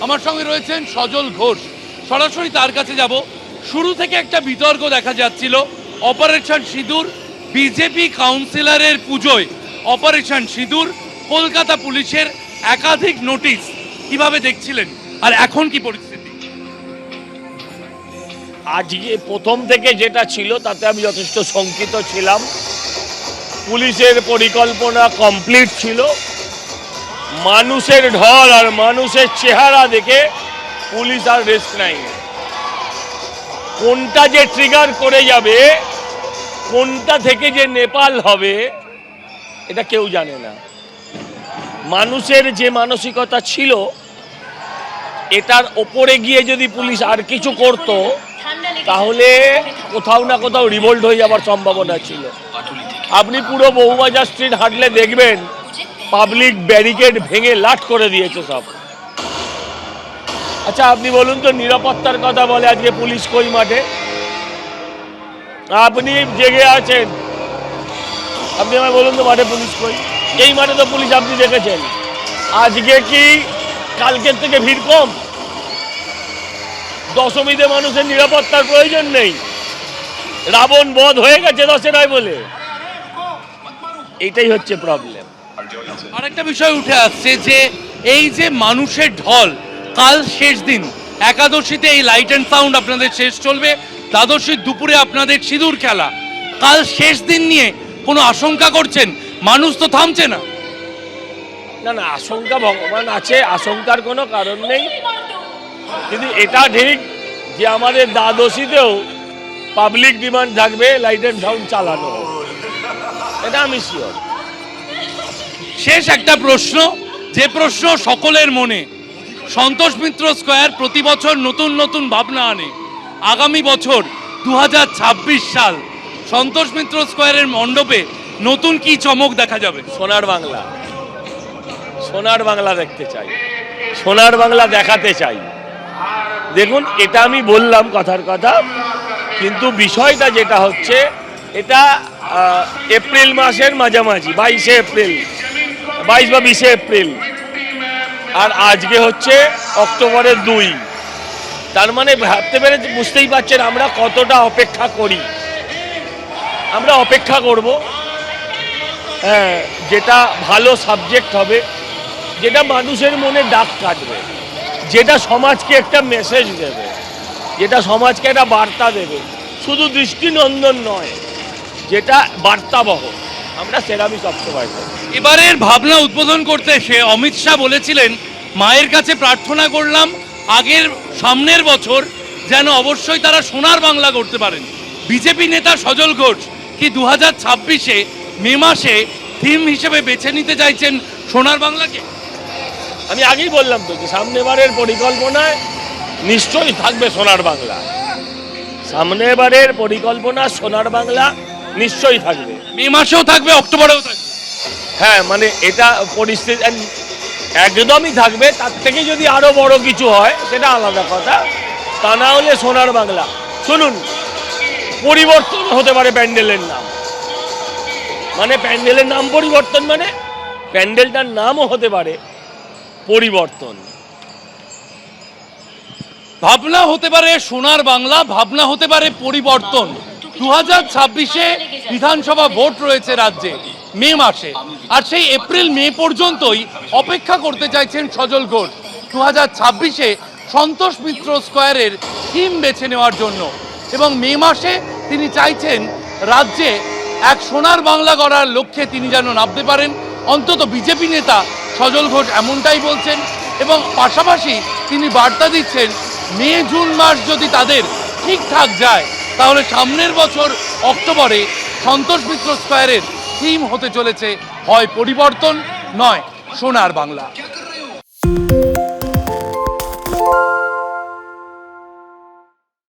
আমার সঙ্গে রয়েছেন সজল ঘোষ। সরাসরি তার কাছে যাব। শুরু থেকে একটা বিতর্ক দেখা যাচ্ছিল। অপারেশন সিঁদুর, বিজেপি কাউন্সিলরের পুজোয়। অপারেশন সিঁদুর, কলকাতা পুলিশের একাধিক নোটিশ। কীভাবে দেখছিলেন? আর এখন কি পরিস্থিতি? আজকে প্রথম থেকে যেটা ছিল, তাতে আমি যথেষ্ট শঙ্কিত ছিলাম। পুলিশের পরিকল্পনা কমপ্লিট ছিল। মানুষের ঢল আর মানুষের চেহারা দেখে পুলিশ আর রিস্ক নেয়নি কোনটা যে ট্রিগার করে যাবে, কোনটা থেকে যে নেপাল হবে, এটা কেউ জানে না। মানুষের যে মানসিকতা ছিল, এটার ওপরে গিয়ে যদি পুলিশ আর কিছু করতো, তাহলে কোথাও না কোথাও রিভোল্ট হয়ে যাবার সম্ভাবনা ছিল। আপনি পুরো বউবাজার স্ট্রিট হাঁটলে দেখবেন পাবলিক ব্যারিকেড ভেঙে লাট করে দিয়েছে সব। আচ্ছা আপনি বলুন তো, নিরাপত্তার কথা বলে আজকে পুলিশ কই মাঠে? আপনি জেগে আছেন। আপনি আমায় বলুন তো, মাঠে পুলিশ কই? এই মাঠে তো পুলিশ আপনি দেখেছেন। আজকে কি কালকের থেকে ভিড় কম? দশমীতে মানুষের নিরাপত্তার প্রয়োজন নেই। রাবণ বধ হয়ে গেছে দশেরায় বলে। এটাই হচ্ছে প্রবলেম আরেকটা বিষয় উঠে আসছে যে এই যে মানুষের ঢল, কাল শেষ দিন, একাদশীতে এই লাইট অ্যান্ড সাউন্ড আপনাদের শেষ চলবে, দ্বাদশীর দুপুরে আপনাদের সিঁদুর খেলা। কাল শেষ দিন নিয়ে কোনো আশঙ্কা করছেন? মানুষ তো থামছে না। না না, আশঙ্কা ভগবান আছে, আশঙ্কার কোনো কারণ নেই। কিন্তু এটা ঠিক যে আমাদের দ্বাদশীতেও পাবলিক ডিমান্ড থাকবে লাইট অ্যান্ড সাউন্ড চালানো। এটা আমি শিওর শেষ একটা প্রশ্ন, যে প্রশ্ন সকলের মনে। সন্তোষ মিত্র স্কোয়ার প্রতি বছর নতুন নতুন ভাবনা আনে। আগামী বছর দু হাজার ছাব্বিশ সাল সন্তোষ মিত্র স্কোয়ারের মণ্ডপে নতুন কি চমক দেখা যাবে? সোনার বাংলা। সোনার বাংলা দেখতে চাই। সোনার বাংলা দেখাতে চাই। দেখুন, এটা আমি বললাম কথার কথা, কিন্তু বিষয়টা যেটা হচ্ছে, এটা এপ্রিল মাসের মাঝামাঝি, বাইশে এপ্রিল। বাইশ বা বিশে এপ্রিল। আর আজকে হচ্ছে অক্টোবরের দুই। তার মানে ভাবতে পেরে বুঝতেই পারছেন আমরা কতটা অপেক্ষা করি। আমরা অপেক্ষা করব। হ্যাঁ যেটা ভালো সাবজেক্ট হবে, যেটা মানুষের মনে ডাক কাটবে, যেটা সমাজকে একটা মেসেজ দেবে, যেটা সমাজকে একটা বার্তা দেবে। শুধু দৃষ্টিনন্দন নয়, যেটা বার্তাবহ। আমরা সেরামি সবসময় করি এবারের ভাবনা উদ্বোধন করতে এসে অমিত শাহ বলেছিলেন মায়ের কাছে প্রার্থনা করলাম আগের সামনের বছর যেন অবশ্যই তারা সোনার বাংলা করতে পারেন। বিজেপি নেতা সজল ঘোষ কি দু হাজার ছাব্বিশে মে মাসে থিম হিসেবে বেছে নিতে চাইছেন সোনার বাংলাকে? আমি আগেই বললাম তো যে সামনেবারের পরিকল্পনায় নিশ্চয়ই থাকবে সোনার বাংলা। সামনেবারের পরিকল্পনা সোনার বাংলা নিশ্চয়ই থাকবে। মে মাসেও থাকবে অক্টোবরেও থাকবে। হ্যাঁ মানে এটা পরিস্থিতি একদমই থাকবে, তার থেকে যদি আরও বড় কিছু হয়, সেটা আলাদা কথা। তা না হলে সোনার বাংলা। শুনুন, পরিবর্তন হতে পারে প্যান্ডেলের নাম। মানে প্যান্ডেলের নাম পরিবর্তন মানে প্যান্ডেলটার নামও হতে পারে পরিবর্তন। ভাবনা হতে পারে সোনার বাংলা, ভাবনা হতে পারে পরিবর্তন। দু হাজার ছাব্বিশে বিধানসভা ভোট রয়েছে রাজ্যে। মে মাসে। আর সেই এপ্রিল, মে পর্যন্তই অপেক্ষা করতে চাইছেন সজল ঘোষ। দু হাজার ছাব্বিশে সন্তোষ মিত্র স্কোয়ারের থিম বেছে নেওয়ার জন্য। এবং মে মাসে তিনি চাইছেন রাজ্যে এক সোনার বাংলা গড়ার লক্ষ্যে তিনি যেন নামতে পারেন। অন্তত বিজেপি নেতা সজল ঘোষ এমনটাই বলছেন। এবং পাশাপাশি তিনি বার্তা দিচ্ছেন, মে, জুন মাস যদি তাদের ঠিকঠাক যায়, তাহলে সামনের বছর অক্টোবরে সন্তোষ মিত্র স্কোয়ারের থিম হতে চলেছে। হয় পরিবর্তন নয় সোনার বাংলা।